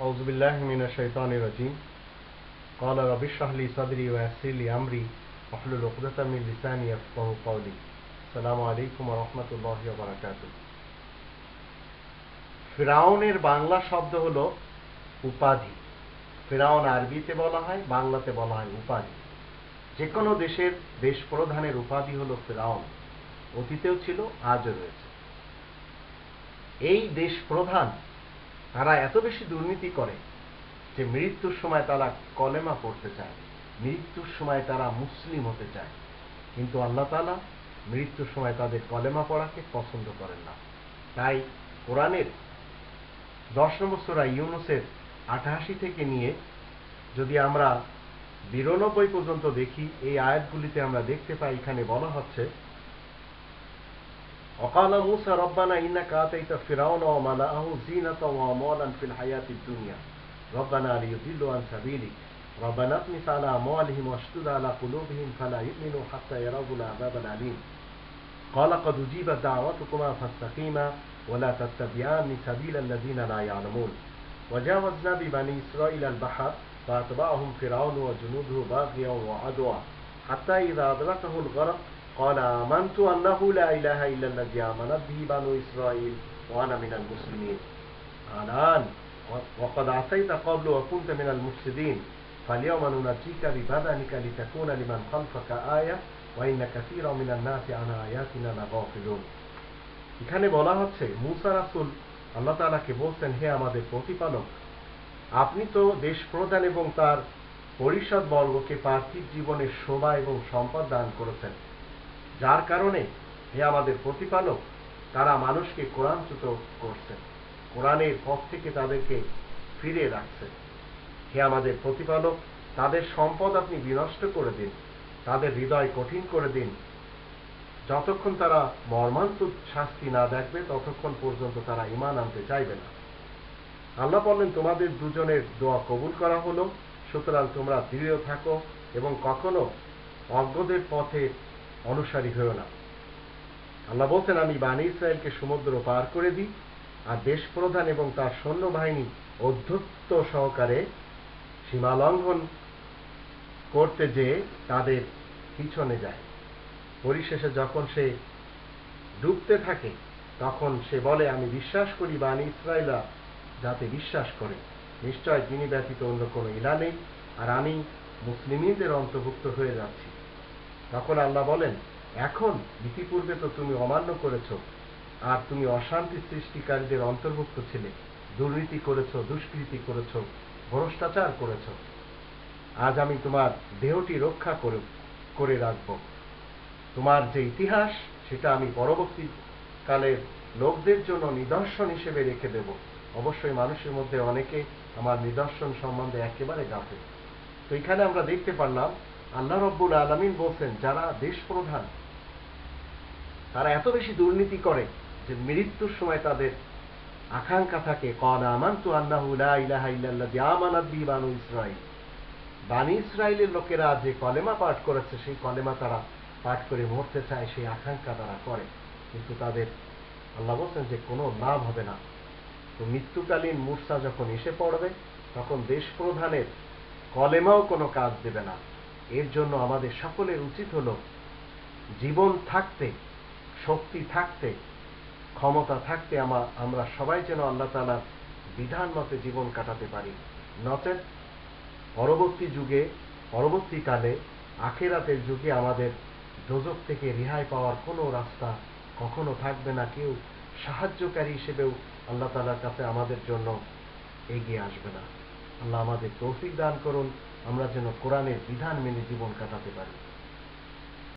أعوذ بالله من الشيطان الرجيم قال رب اشرح لي صدري ويسر لي أمري واحلل عقدة من لساني يفقهوا قولي السلام عليكم ورحمة الله وبركاته ফিরাউনের বাংলা শব্দ হলো উপাধি ফিরাউন আরবিতে বলা হয় বাংলাতে বলা হয় উপাধি যে কোনো দেশের দেশ প্রধানের উপাধি হলো ফিরাউন অতীতেও ছিল আজও রয়েছে এই দেশ প্রধান তারা এত বেশি দুর্নীতি করে যে মৃত্যুর সময় তারা কলেমা পড়তে চায়, মৃত্যুর সময় তারা মুসলিম হতে চায়। কিন্তু আল্লাহ তালা মৃত্যুর সময় তাদের কলেমা পড়াকে পছন্দ করেন না। তাই কোরআনের দশ নম্বর সোরা ইউনুসের আঠাশি থেকে নিয়ে যদি আমরা বিরানব্বই পর্যন্ত দেখি, এই আয়াতগুলিতে আমরা দেখতে পাই, এখানে বলা হচ্ছে وقال موسى ربنا إنك آتيت فرعون وملأه زينة وأموالا في الحياة الدنيا. ربنا ليضلوا عن سبيلك. ربنا اطمس على أموالهم واشتد على قلوبهم فلا يؤمنوا حتى يروا العذاب الأليم. قال قد أجيبت دعوتكما فاستقيما ولا تتبعان سبيل الذين لا يعلمون. وجاوزنا ببني إسرائيل البحر فأتبعهم فرعون وجنوده باغيا وعدوا. حتى إذا أدركه الغرق قال آمنت أنه لا إله إلا الذي آمنت به بنو إسرائيل وأنا من المسلمين الآن وقد عصيت قبل وكنت من المفسدين فاليوم ننجيك ببدنك لتكون لمن خلفك آية وإن كثيرا من الناس عن آياتنا لغافلون এখানে বলা হচ্ছে মুসা রাসুল আল্লাহ তালাকে বলছেন হে আমাদের প্রতিপালক আপনি তো দেশ প্রধান এবং তার পরিষদ বর্গকে পার্থিব জীবনের শোভা এবং সম্পদ দান করেছেন যার কারণে হে আমাদের প্রতিপালক, তারা মানুষকে কোরআনচ্যুত করছেন, কোরআনের পথ থেকে তাদেরকে ফিরে রাখছেন। হে আমাদের প্রতিপালক, তাদের সম্পদ আপনি বিনষ্ট করে দিন, তাদের হৃদয় কঠিন করে দিন। যতক্ষণ তারা মর্মান্তুক শাস্তি না দেখবে, ততক্ষণ পর্যন্ত তারা ইমান আনতে চাইবে না। আল্লাহ বললেন, তোমাদের দুজনের দোয়া কবুল করা হলো। সুতরাং তোমরা দৃঢ় থাকো এবং কখনো অজ্ঞদের পথে অনুসারী হয়েও না। আল্লাহ বলছেন, আমি বাণী ইসরায়েলকে সমুদ্র পার করে দিই আর দেশ প্রধান এবং তার সৈন্যবাহিনী অধ্যত্ত সহকারে সীমা লঙ্ঘন করতে যে তাদের পিছনে যায়। পরিশেষে যখন সে ডুবতে থাকে, তখন সে বলে, আমি বিশ্বাস করি বাণী ইসরায়েলা যাতে বিশ্বাস করে। নিশ্চয় তিনি ব্যতীত অন্য কোনো ইলা নেই, আর আমি মুসলিমদের অন্তর্ভুক্ত হয়ে যাচ্ছি। তখন আল্লাহ বলেন, এখন ইতিপূর্বে তো তুমি অমান্য করেছ, আর তুমি অশান্তি সৃষ্টিকারীদের অন্তর্ভুক্ত ছিলে, দুর্নীতি করেছ, দুষ্কৃতি করেছ, ভ্রষ্টাচার করেছ। আজ আমি তোমার দেহটি রক্ষা করে করে রাখব। তোমার যে ইতিহাস, সেটা আমি পরবর্তী কালের লোকদের জন্য নিদর্শন হিসেবে রেখে দেব। অবশ্যই মানুষের মধ্যে অনেকে আমার নিদর্শন সম্বন্ধে একেবারে গাফে তো এখানে আমরা দেখতে পারলাম আল্লাহ রব্বুল আলমিন বলছেন, যারা দেশ প্রধান, তারা এত বেশি দুর্নীতি করে যে মৃত্যুর সময় তাদের আকাঙ্ক্ষা থাকে আল্লাহ ইল্লাল্লাহ আমানাত বি বানু ইসরাইল বানি ইসরায়েলের লোকেরা যে কলেমা পাঠ করেছে, সেই কলেমা তারা পাঠ করে মরতে চায়, সেই আকাঙ্ক্ষা তারা করে। কিন্তু তাদের, আল্লাহ বলছেন যে কোনো লাভ হবে না। তো মৃত্যুকালীন মূর্ছা যখন এসে পড়বে, তখন দেশ প্রধানের কলেমাও কোনো কাজ দেবে না। এর জন্য আমাদের সকলের উচিত হলো জীবন থাকতে, শক্তি থাকতে, ক্ষমতা থাকতে আমরা সবাই যেন আল্লাহ তালার বিধান মতে জীবন কাটাতে পারি। নচেত পরবর্তী যুগে পরবর্তীকালে আখেরাতের যুগে আমাদের দোজক থেকে রেহাই পাওয়ার কোনো রাস্তা কখনো থাকবে না। কেউ সাহায্যকারী হিসেবেও আল্লাহ তালার কাছে আমাদের জন্য এগিয়ে আসবে না। আল্লাহ আমাদের তৌফিক দান করুন। আমরা যেন কোরআনের বিধান মেনে জীবন কাটাতে পারি।